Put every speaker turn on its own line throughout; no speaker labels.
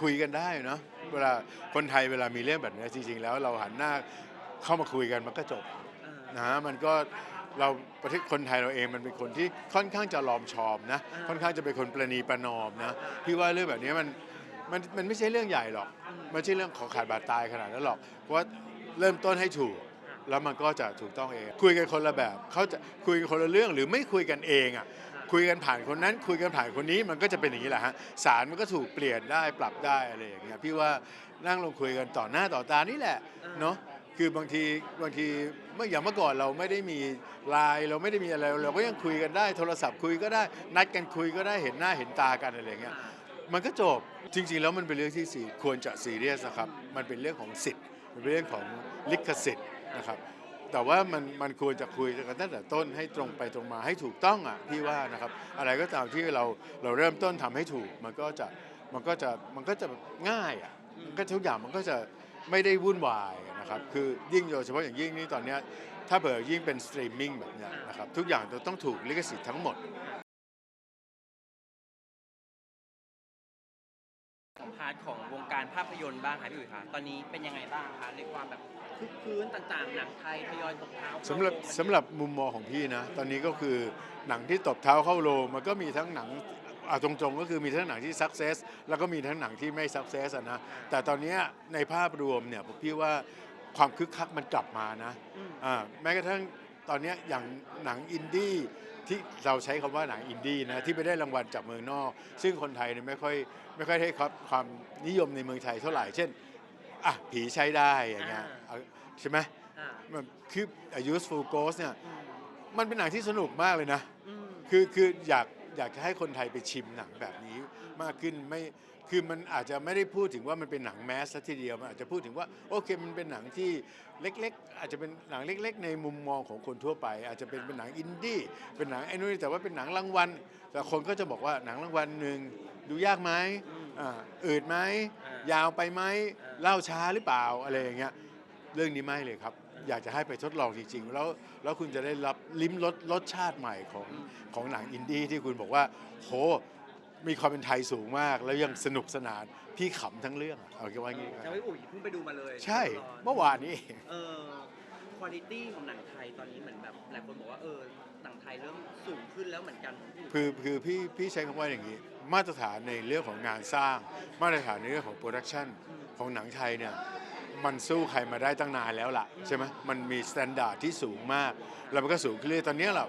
คุยกันได้เนาะเวลาคนไทยเวลามีเรื่องแบบนี้จริง ๆ แล้วเราหันหน้าเข้ามาคุยกันมันก็จบ
เออ
นะฮะมันก็เราประเทศคนไทยเราเองมันเป็นคนที่ค่อนข้างจะลอมชอมนะ
อ่า
ค่อนข้างจะเป็นคนประนีประนอมนะพี่ว่าเรื่องแบบนี้มันมันมันไม่ใช่เรื่องใหญ่หรอกไม่ใช่เรื่องของขาดบาดตายขนาดนั้นหรอกเพราะว่าเริ่มต้นให้ถูก แล้วมันก็จะถูกต้องเอง คุยกันคนละแบบเขาจะคุยกันคนละเรื่องหรือไม่คุยกันเองอะ คุยกันผ่านคนนั้น คุยกันผ่านคนนี้มันก็จะเป็นอย่างนี้แหละฮะสารมันก็ถูกเปลี่ยนได้ปรับได้อะไรอย่างเงี้ยพี่ว่านั่งลงคุยกันต่อหน้าต่อตานี่แหละเนาะคือบางทีบางทีเมื่ออย่างเมื่อก่อนเราไม่ได้มีไลน์เราไม่ได้มีอะไรเราก็ยังคุยกันได้ โทรศัพท์คุยก็ได้นัดกันคุยก็ได้เห็นหน้าเห็นตากันอะไรอย่างเงี้ยมันก็จบจริง ๆ แล้วมันเป็นเรื่องที่สีควรจะซีเรียสนะครับ มันเป็นเรื่องของสิทธิ์มันเป็นเรื่องของลิขสิทธิ์นะครับ แต่ว่ามันมันควรจะคุยกันตั้งแต่ต้นให้ตรงไปตรงมาให้ถูกต้องอะพี่ว่านะครับ อะไรก็ตามที่เราเราเริ่มต้นทำให้ถูก มันก็จะมันก็จะมันก็จะง่ายอะก็ทุกอย่างมันก็จะไม่ได้วุ่นวายนะครับคือยิ่งโดยเฉพาะอย่างยิ่งนี่ตอนเนี้ยถ้าเผื่อยิ่งเป็นสตรีมมิ่งแบบเนี้ยนะครับทุกอย่างจะต้องถูกลิขสิทธิ์ทั้งหมด
ของพาร์ทของารภาพยนตร์บ้างค่ะพี่อุ๋ยคะตอนนี้เป็นยังไงบ้างคะในความแบบคึกคืนต่างๆ หนังไทยทยอยตกเท้าเข้า
สำหรับ
โง
สำหรับมุมมองของพี่นะ ตอนนี้ก็คือหนังที่ตบเท้าเข้าโรงมันก็มีทั้งหนังเอาตรงๆก็คือมีทั้งหนังที่สักเซสแล้วก็มีทั้งหนังที่ไม่สักเซสอะนะแต่ตอนเนี้ยในภาพรวมเนี่ยผมพี่ว่าความคึกคักมันกลับมานะ
อืม
อ่าแม้กระทั่งตอนเนี้ยอย่างหนังอินดี้ ที่เราใช้คำว่าหนังอินดี้นะที่ไปได้รางวัลจากเมืองนอก ซึ่งคนไทยเนี่ยไม่ค่อยไม่ค่อยให้ความความนิยมในเมืองไทยเท่าไหร่ เช่นอะผีใช้ได้อย่างเงี้ยเอาใช่ไหม
อ่า
มันคือ A Useful Ghost เนี่ย
อืม
มันเป็นหนังที่สนุกมากเลยนะ
อืม
คือคืออยากอยากจะให้คนไทยไปชิมหนังแบบนี้ มากขึ้นไม่คือมันอาจจะไม่ได้พูดถึงว่ามันเป็นหนังแมสซะทีเดียวมันอาจจะพูดถึงว่าโอเคมันเป็นหนังที่เล็กๆ อาจจะเป็นหนังเล็ก ๆ ในมุมมองของคนทั่วไป อาจจะเป็นเป็นหนังอินดี้เป็นหนังไอ้นู่นแต่ว่าเป็นหนังรางวัลแต่คนก็จะบอกว่าหนังรางวัลหนึ่งดูยากไหมอ่าอืดไหมยาวไปไหมเล่าช้าหรือเปล่าอะไรอย่างเงี้ยเรื่องนี้ไม่เลยครับ อยากจะให้ไปทดลองจริง ๆ แล้วแล้วคุณจะได้รับลิ้มรสรสชาติใหม่ของของหนังอินดี้ที่คุณบอกว่า โห มีความเป็นไทยสูงมาก แล้วยังสนุกสนานพี่ขำทั้งเรื่องอะเอาแค่ว่างี้
แต่ว่าพี่อุ๋ยเพิ่งไปดูมาเลย
ใช่เมื่อวานนี้เอง
เออคุณภาพของหนังไทยตอนนี้เหมือนแบบหลายคนบอกว่าเออหนังไทยเริ่มสูงขึ้นแล้วเหมือนกันพี่อุ๋ย
คือคือพี่พี่ใช้คำว่าอย่างนี้ มาตรฐานในเรื่องของงานสร้าง มาตรฐานในเรื่องของโปรดักชันของหนังไทยเนี่ยมันสู้ใครมาได้ตั้งนานแล้วล่ะใช่ไหมมันมีสแตนดาร์ดที่สูงมาก แล้วมันก็สูงขึ้นเรื่อยๆตอนนี้เรา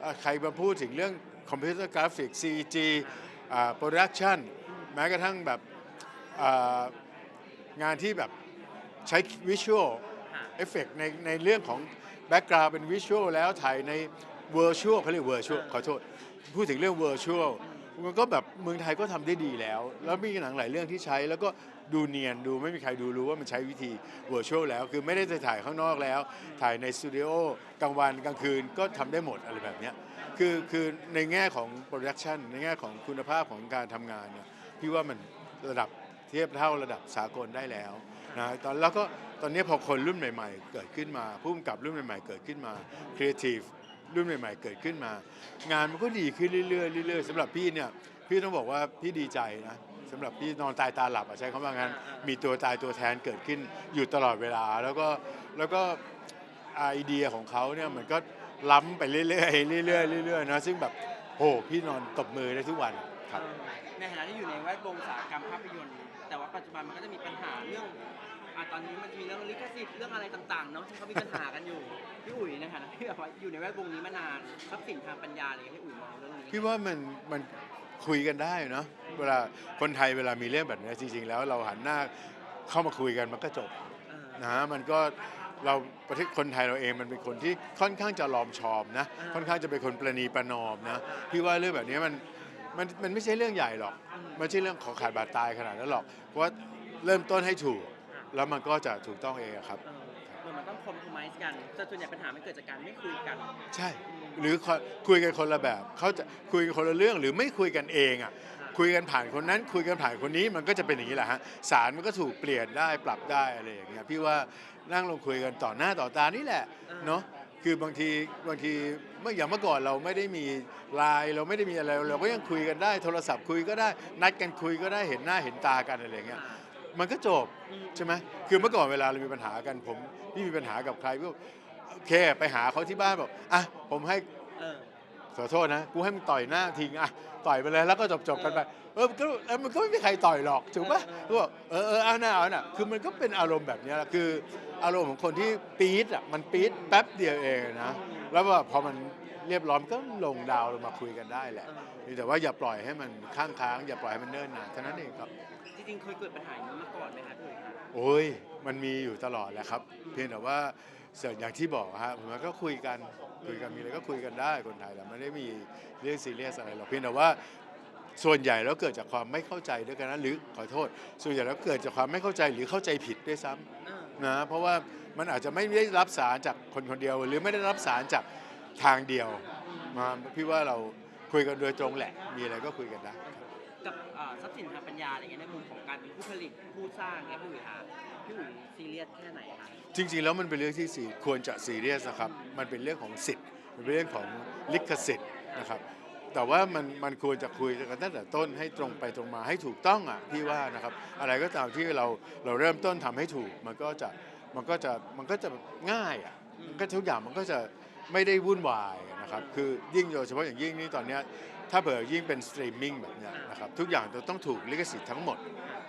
เอ่อใครมาพูดถึงเรื่องคอมพิวเตอร์กราฟิก CG โปรดักชันแม้กระทั่งแบบอ่างานที่แบบใช้วิชวล
ค่ะ
เอฟเฟกในในเรื่องของแบ็กกราวด์เป็นวิชวลแล้วถ่ายในเวอร์ชวลเขาเรียกเวอร์ชวลขอโทษ พูดถึงเรื่องเวอร์ชวล มันก็แบบเมืองไทยก็ทำได้ดีแล้ว แล้วมีหนังหลายเรื่องที่ใช้แล้วก็ดูเนียนดูไม่มีใครดูรู้ว่ามันใช้วิธีเวอร์ชวลแล้ว คือไม่ได้ไปถ่ายข้างนอกแล้ว ถ่ายในสตูดิโอกลางวันกลางคืนก็ทำได้หมดอะไรแบบนี้คือคือในแง่ของโปรดักชันในแง่ของคุณภาพของการทำงานเนี่ยพี่ว่ามันระดับเทียบเท่าระดับสากลได้แล้วนะตอนแล้วก็ตอนนี้พอคนรุ่นใหม่ ๆ เกิดขึ้นมาผู้กำกับรุ่นใหม่ ๆ เกิดขึ้นมาครีเอทีฟ รุ่นใหม่ ๆ เกิดขึ้นมา งานมันก็ดีขึ้นเรื่อยๆเรื่อยๆสำหรับพี่เนี่ยพี่ต้องบอกว่าพี่ดีใจนะสำหรับพี่นอนตายตาหลับอะใช้คำว่างั้นมีตัวตายตัวแทนเกิดขึ้นอยู่ตลอดเวลา แล้วก็แล้วก็ไอเดียของเขาเนี่ยมันก็ล้ำไปเรื่อยๆเรื่อยๆเรื่อยๆนะซึ่งแบบโหพี่นอนตบมือได้ทุกวันครับ
เออในฐานะที่อยู่ในแวดวงอุตสาหกรรมภาพยนตร์ แต่ว่าปัจจุบันมันก็จะมีปัญหาเรื่อง อะตอนนี้มันจะมีเรื่องลิขสิทธิ์เรื่องอะไรต่างๆเนาะที่เขามีปัญหากันอยู่ พี่อุ๋ยในฐานะที่แบบว่าอยู่ในแวดวงนี้มานานทรัพย์สินทางปัญญาอะไรอย่างเงี้ยพี่อุ๋ยมองเรื่องนี้
พี่ว่ามันมันคุยกันได้เนาะเวลาคนไทยเวลามีเรื่องแบบนี้จริง ๆ แล้วเราหันหน้าเข้ามาคุยกันมันก็จบ
เออ
นะฮะมันก็เราประเทศคนไทยเราเองมันเป็นคนที่ค่อนข้างจะลอมชอมนะ
อ่า
ค่อนข้างจะเป็นคนประนีประนอมนะพี่ว่าเรื่องแบบนี้มันมันมันไม่ใช่เรื่องใหญ่หรอกไม่ใช่เรื่องของขาดบาดตายขนาดนั้นหรอกเพราะว่าเริ่มต้นให้ถูก แล้วมันก็จะถูกต้องเองอะครับ
เออเหมือนมันต้องคอม p r o m i s e กันแต่ส่วนใหญ่ปัญหามันเกิดจากการไม่คุยกัน
ใช่ หรือคุยกันคนละแบบเขาจะคุยกันคนละเรื่องหรือไม่คุยกันเองอะคุยกันผ่านคนนั้น คุยกันผ่านคนนี้มันก็จะเป็นอย่างนี้แหละฮะสารมันก็ถูกเปลี่ยนได้ปรับได้อะไรอย่างเงี้ยพี่ว่านั่งลงคุยกันต่อหน้าต่อตานี่แหละเนาะคือบางทีบางทีเมื่ออย่างเมื่อก่อนเราไม่ได้มีไลน์เราไม่ได้มีอะไรเราก็ยังคุยกันได้ โทรศัพท์คุยก็ได้นัดกันคุยก็ได้เห็นหน้าเห็นตากันอะไรอย่างเงี้ย มันก็จบใช่ไหมคือเมื่อก่อนเวลาเรามีปัญหากันผมพี่มีปัญหากับใครก็โอเคไปหาเขาที่บ้านบอกอะผมให้
เออ
ขอโทษนะกูให้มึงต่อยหน้าทิ้งอะต่อยไปเลยแล้วก็จบจบๆกันไปเออมันก็เออมันก็ไม่มีใครต่อยหรอกถูกปะ
เออ
ก็บอกเออเออเอาหน้าเอาหน้าคือมันก็เป็นอารมณ์แบบเนี้ยแหละคือ อารมณ์ของคนที่ปี๊ดอะมันปี๊ดแป๊บเดียวเองนะแล้วว่าพอมัน เรียบร้อยมันก็ลงดาวลงมาคุยกันได้แหละ
เออ
เพียงแต่ว่าอย่าปล่อยให้มันข้างค้างอย่าปล่อยให้มันเนิ่นนานเท่านั้นเองครับ
จริงๆเคยเกิดปัญหาอย่างนี้มาก่อนไหมคะพี่อุ๋ยคะ
โอ้ยมันมีอยู่ตลอดแหละครับ เพียงแต่ว่าเสร็จอย่างที่บอกฮะมันก็คุยกันคุยกันมีอะไรก็คุยกันได้คนไทยแต่ไม่ได้มีเรื่องซีเรียสอะไรหรอกเพียงแต่ว่าส่วนใหญ่แล้วเกิดจากความไม่เข้าใจด้วยกันนะหรือขอโทษ ส่วนใหญ่แล้วเกิดจากความไม่เข้าใจหรือเข้าใจผิดด้วยซ้ำ
เออ
นะเพราะว่ามันอาจจะไม่ได้รับสารจากคนคนเดียว หรือไม่ได้รับสารจาก ทางเดียวมาพี่ว่าเราคุยกันโดยตรงแหละ มีอะไรก็คุยกันได้ครับ
กับอ่าทรัพย์สินทางปัญญาอะไรเงี้ยในมุมของการเป็นผู้ผลิตผู้สร้างเนี่ยพี่อุ๋ยคะพี่อุ๋ยซีเรียสแค่ไหนคะ
จริง ๆ แล้วมันเป็นเรื่องที่สีควรจะซีเรียสนะครับ มันเป็นเรื่องของสิทธิ์มันเป็นเรื่องของลิขสิทธิ์นะครับ แต่ว่ามันมันควรจะคุยกันตั้งแต่ต้นให้ตรงไปตรงมาให้ถูกต้องอะพี่ว่านะครับ อะไรก็ตามที่เราเราเริ่มต้นทำให้ถูก มันก็จะมันก็จะมันก็จะง่ายอะมันก็ทุกอย่างมันก็จะ ไม่ได้วุ่นวายนะครับ คือยิ่งโดยเฉพาะอย่างยิ่งนี่ตอนเนี้ย ถ้าเผื่อยิ่งเป็นสตรีมมิ่งแบบเนี้ยนะครับทุกอย่างจะต้องถูกลิขสิทธิ์ทั้งหมด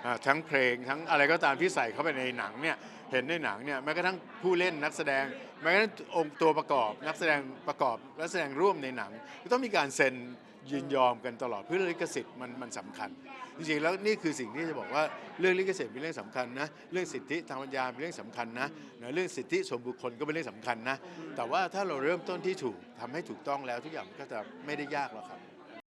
อ่าทั้งเพลงทั้งอะไรก็ตามที่ใส่เข้าไปในหนังเนี่ยเห็นในหนังเนี่ยแม้กระทั่งผู้เล่นนักแสดงแม้กระทั่งองค์ตัวประกอบ นักแสดงประกอบและแสดงร่วมในหนังก็ต้องมีการเซ็นยินยอมกันตลอดเพื่อลิขสิทธิ์มันมันสำคัญ จริงๆแล้วนี่คือสิ่งที่จะบอกว่าเรื่องลิขสิทธิ์เป็นเรื่องสำคัญนะเรื่องสิทธิทางปัญญาเป็นเรื่องสำคัญนะนะเรื่องสิทธิส่วนบุคคลก็เป็นเรื่องสำคัญนะแต่ว่าถ้าเราเริ่มต้นที่ถูกทำให้ถูกต้องแล้วทุกอย่างมันก็จะไม่ได้ยากหรอกครับ